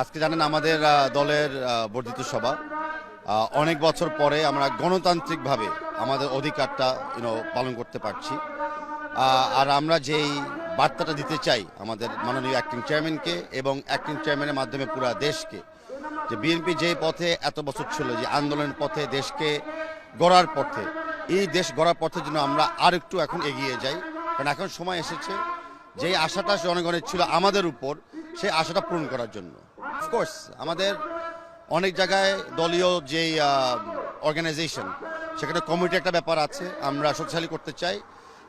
আজকে জানেন আমাদের দলের বর্ধিত সভা। অনেক বছর পরে আমরা গণতান্ত্রিকভাবে আমাদের অধিকারটা ইউনো পালন করতে পারছি। আর আমরা যেই বার্তাটা দিতে চাই আমাদের মাননীয় অ্যাক্টিং চেয়ারম্যানকে এবং অ্যাক্টিং চেয়ারম্যানের মাধ্যমে পুরো দেশকে, যে বিএনপি যে পথে এত বছর ছিল, যে আন্দোলনের পথে দেশকে গড়ার পথে, এই দেশ গড়ার পথের জন্য আমরা আর একটু এখন এগিয়ে যাই। কারণ এখন সময় এসেছে যে আশাটা জনগণের ছিল আমাদের উপর, সেই আশাটা পূরণ করার জন্য। অফকোর্স আমাদের অনেক জায়গায় দলীয় যেই অর্গানাইজেশন সেখানে কমিটি একটা ব্যাপার আছে, আমরা শক্তিশালী করতে চাই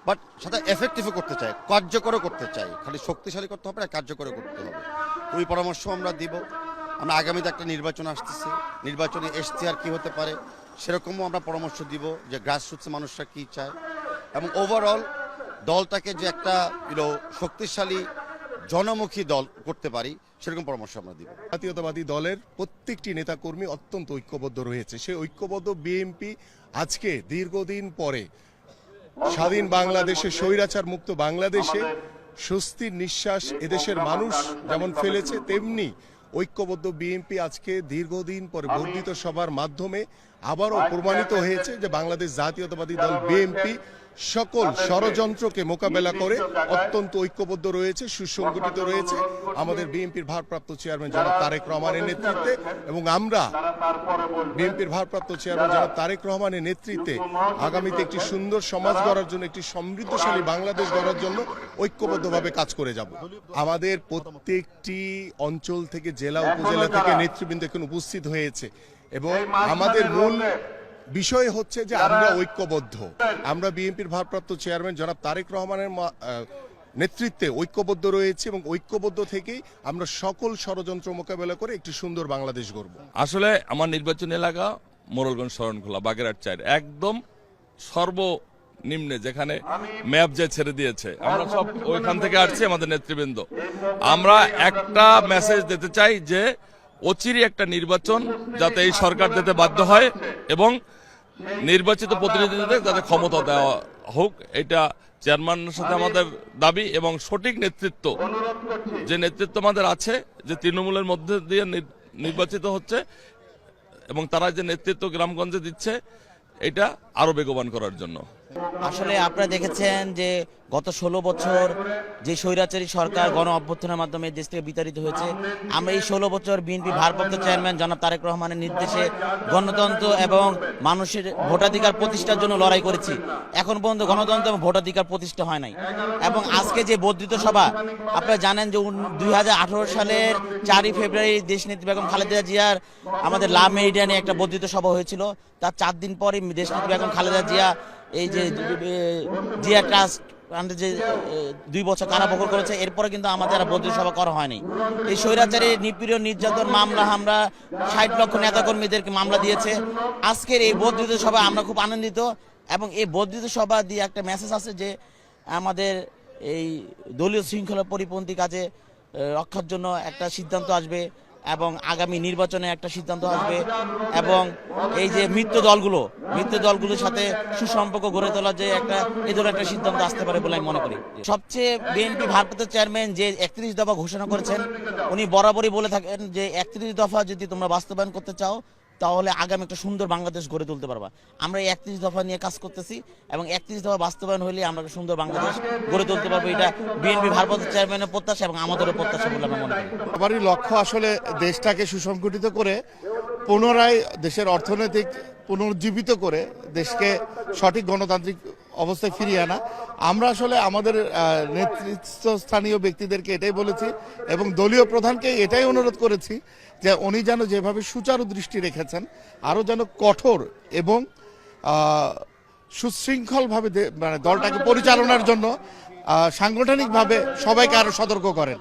বাট সাথে এফেক্টিভও করতে চাই, কার্যকরও করতে চাই, খালি শক্তিশালী করতে হবে না, কার্যকরও করতে হবে। ওই পরামর্শ আমরা দিব, আমরা আগামীতে একটা নির্বাচন আসতেছে, নির্বাচনে এশতেহার কি হতে পারে, সেরকমও আমরা পরামর্শ দিব যে গ্রাসরুটস মানুষরা কি চায়, এবং ওভারঅল দলটাকে যে একটা শক্তিশালী, জনমুখী দল করতে পারি সেরকম পরামর্শ আমরা দিব। জাতীয়তাবাদী দলের প্রত্যেকটি নেতাকর্মী অত্যন্ত ঐক্যবদ্ধ রয়েছে। সেই ঐক্যবদ্ধ বিএনপি আজকে দীর্ঘদিন পরে স্বাধীন বাংলাদেশে স্বৈরাচার মুক্ত বাংলাদেশে স্বস্তির নিঃশ্বাস এদেশের মানুষ যেমন ফেলেছে, তেমনি ঐক্যবদ্ধ বিএনপি আজকে দীর্ঘদিন পরে বর্ধিত সভার মাধ্যমে আবারও প্রমাণিত হয়েছে যে বাংলাদেশ জাতীয়তাবাদী দল বিএনপি সকল ষড়যন্ত্রকে মোকাবেলা করে অত্যন্ত ঐক্যবদ্ধ রয়েছে সুসংগঠিত রয়েছে। আমাদের বিএনপির ভারপ্রাপ্ত চেয়ারম্যান জনাব তারেক রহমানের নেতৃত্বে এবং আমরা বিএনপির ভারপ্রাপ্ত চেয়ারম্যান জনাব তারেক রহমানের নেতৃত্বে আগামীতে একটি সুন্দর সমাজ গড়ার জন্য একটি সমৃদ্ধশালী বাংলাদেশ গড়ার জন্য ঐক্যবদ্ধভাবে কাজ করে যাব। আমাদের প্রত্যেকটি অঞ্চল থেকে জেলা উপজেলা থেকে নেতৃবৃন্দ এখন উপস্থিত হয়েছে। এবং আমাদের মূল বিষয় হচ্ছে যে আমরা ঐক্যবদ্ধ। আমরা বিএনপির ভারপ্রাপ্ত চেয়ারম্যান জনাব তারেক রহমানের মা- নেতৃত্বে ঐক্যবদ্ধ রয়েছে এবং ঐক্যবদ্ধ থেকেই আমরা সকল ষড়যন্ত্র মোকাবেলা করে একটি সুন্দর বাংলাদেশ গড়ব। আসলে আমার নির্বাচন এলাকা মোরলগঞ্জ শরণখোলা বাগেরহাট চার একদম সর্বনিম্নে যেখানে ম্যাপ যে ছেড়ে দিয়েছে। আমরা সব ওইখান থেকে আসছি আমাদের নেতৃবৃন্দ। আমরা একটা মেসেজ দিতে চাই যে অচিরই একটা নির্বাচন যাতে এই সরকার দিতে বাধ্য হয় এবং নির্বাচিত প্রতিনিধিদের যাতে ক্ষমতা দেওয়া হোক, এটা চেয়ারম্যানের সাথে আমাদের দাবি এবং সঠিক নেতৃত্ব, যে নেতৃত্ব আমাদের আছে, যে তৃণমূলের মধ্যে দিয়ে নির- নির্বাচিত হচ্ছে এবং তারা যে নেতৃত্ব গ্রামগঞ্জে দিচ্ছে, এটা আরও বেগবান করার জন্য। আসলে আপনারা দেখেছেন যে গত ষোলো বছর যে স্বৈরাচারী সরকার গণ অভ্যর্থনের মাধ্যমে দেশ থেকে বিতাড়িত হয়েছে, আমরা এই ষোলো বছর বিএনপি ভারপ্রাপ্ত চেয়ারম্যান জনাব তারেক রহমানের নির্দেশে গণতন্ত্র এবং মানুষের ভোটাধিকার প্রতিষ্ঠার জন্য লড়াই করেছি। এখন পর্যন্ত গণতন্ত্র এবং ভোটাধিকার প্রতিষ্ঠা হয় নাই। এবং আজকে যে বর্ধিত সভা, আপনারা জানেন যে দুই হাজার আঠারো সালের চারই ফেব্রুয়ারি দেশ দেশনেত্রী বেগম খালেদা জিয়ার আমাদের লা মেরিডিয়ানে একটা বর্ধিত সভা হয়েছিল। তার চার দিন পরে দেশনেত্রী বেগম খালেদা জিয়া এই যে জিয়া ট্রাস্ট যে দুই বছর কারাবহর করেছে, এরপরে কিন্তু আমাদের আর বদ্রী সভা করা হয়নি। এই স্বৈরাচারী নিপীড়ন, নির্যাতন মামলা আমরা ষাট লক্ষ নেতাকর্মীদেরকে মামলা দিয়েছে। আজকের এই বর্ধিত সভা আমরা খুব আনন্দিত এবং এই বর্ধিত সভা দিয়ে একটা মেসেজ আছে যে, আমাদের এই দলীয় শৃঙ্খলা পরিপন্থী কাজে রক্ষার জন্য একটা সিদ্ধান্ত আসবে। এবং আগামী নির্বাচনে একটা সিদ্ধান্ত আসবে এবং এই যে মিত্র দলগুলো মৃত্যু দলগুলোর সাথে সুসম্পর্ক গড়ে তোলার যে একটা এই ধরনের একটা সিদ্ধান্ত আসতে পারে বলে আমি মনে করি। সবচেয়ে বিএনপি ভারপ্রাপ্ত চেয়ারম্যান যে একত্রিশ দফা ঘোষণা করেছেন, উনি বরাবরই বলে থাকেন যে একত্রিশ দফা যদি তোমরা বাস্তবায়ন করতে চাও তাহলে আগামী একটা সুন্দর বাংলাদেশ গড়ে তুলতে পারবা। আমরা এই একত্রিশ দফা নিয়ে কাজ করতেছি এবং একত্রিশ দফা বাস্তবায়ন হলে আমরা একটা সুন্দর বাংলাদেশ গড়ে তুলতে পারব। এটা বিএনপি ভারপ্রাপ্ত চেয়ারম্যানের প্রত্যাশা এবং আমাদেরও প্রত্যাশা বলে আমরা মনে করি। সবারই লক্ষ্য আসলে দেশটাকে সুসংগঠিত করে, পুনরায় দেশের অর্থনৈতিক পুনর্জীবিত করে, দেশকে সঠিক গণতান্ত্রিক অবস্থায় ফিরিয়ে আনা। আমরা আসলে আমাদের নেতৃত্বস্থানীয় ব্যক্তিদেরকে এটাই বলেছি এবং দলীয় প্রধানকে এটাই অনুরোধ করেছি যে উনি যেন যেভাবে সুচারু দৃষ্টি রেখেছেন, আরও যেন কঠোর এবং সুশৃঙ্খলভাবে মানে দলটাকে পরিচালনার জন্য সাংগঠনিকভাবে সবাইকে আরও সতর্ক করেন।